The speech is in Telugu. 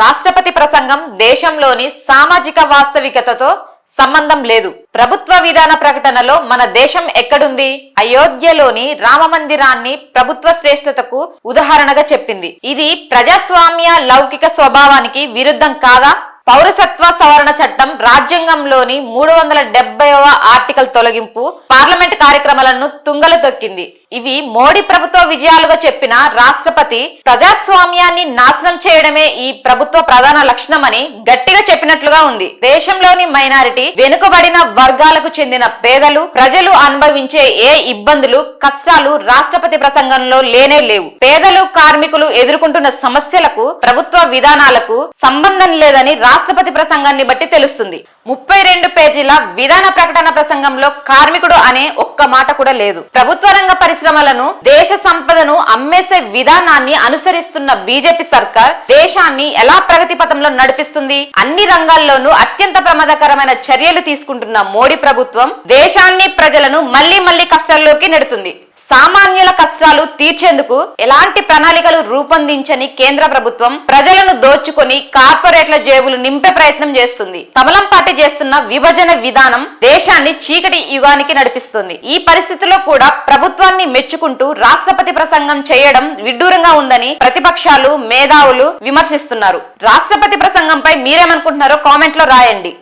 రాష్ట్రపతి ప్రసంగం దేశంలోని సామాజిక వాస్తవికతతో సంబంధం లేదు. ప్రభుత్వ విధాన ప్రకటనలో మన దేశం ఎక్కడుంది? అయోధ్యలోని రామ మందిరాన్ని ప్రభుత్వ శ్రేష్టతకు ఉదాహరణగా చెప్పింది. ఇది ప్రజాస్వామ్య లౌకిక స్వభావానికి విరుద్ధం కాదా? పౌరసత్వ సవరణ చట్టం రాజ్యాంగంలోని మూడు వందల డెబ్బైవ ఆర్టికల్ తొలగింపు పార్లమెంట్ కార్యక్రమాలను తుంగలు తొక్కింది. ఇవి మోడీ ప్రభుత్వ విజయాలుగా చెప్పిన రాష్ట్రపతి ప్రజాస్వామ్యాన్ని నాశనం చేయడమే ఈ ప్రభుత్వ ప్రధాన లక్షణమని గట్టిగా చెప్పినట్లుగా ఉంది. దేశంలోని మైనారిటీ వెనుకబడిన వర్గాలకు చెందిన పేదలు ప్రజలు అనుభవించే ఏ ఇబ్బందులు కష్టాలు రాష్ట్రపతి ప్రసంగంలో లేనే లేవు. పేదలు కార్మికులు ఎదుర్కొంటున్న సమస్యలకు ప్రభుత్వ విధానాలకు సంబంధం లేదని రాష్ట్రపతి ప్రసంగాన్ని బట్టి తెలుస్తుంది. ముప్పై రెండు పేజీల విధాన ప్రకటన ప్రసంగంలో కార్మికుడు అనే ఒక్క మాట కూడా లేదు. ప్రభుత్వ రంగ పరిశ్రమలను దేశ సంపదను అమ్మేసే విధానాన్ని అనుసరిస్తున్న బీజేపీ సర్కార్ దేశాన్ని ఎలా ప్రగతి పథంలో నడిపిస్తుంది? అన్ని రంగాల్లోనూ అత్యంత ప్రమాదకరమైన చర్యలు తీసుకుంటున్న మోడీ ప్రభుత్వం దేశాన్ని ప్రజలను మళ్ళీ మళ్ళీ కష్టాల్లోకి నెడుతుంది. సామాన్యుల కష్టాలు తీర్చేందుకు ఎలాంటి ప్రణాళికలు రూపొందించని కేంద్ర ప్రభుత్వం ప్రజలను దోచుకొని కార్పొరేట్ల జేబులు నింపే ప్రయత్నం చేస్తుంది. కమలం పార్టీ చేస్తున్న విభజన విధానం దేశాన్ని చీకటి యుగానికి నడిపిస్తుంది. ఈ పరిస్థితిలో కూడా ప్రభుత్వాన్ని మెచ్చుకుంటూ రాష్ట్రపతి ప్రసంగం చేయడం విడ్డూరంగా ఉందని ప్రతిపక్షాలు మేధావులు విమర్శిస్తున్నారు. రాష్ట్రపతి ప్రసంగంపై మీరేమనుకుంటున్నారో కామెంట్లో రాయండి.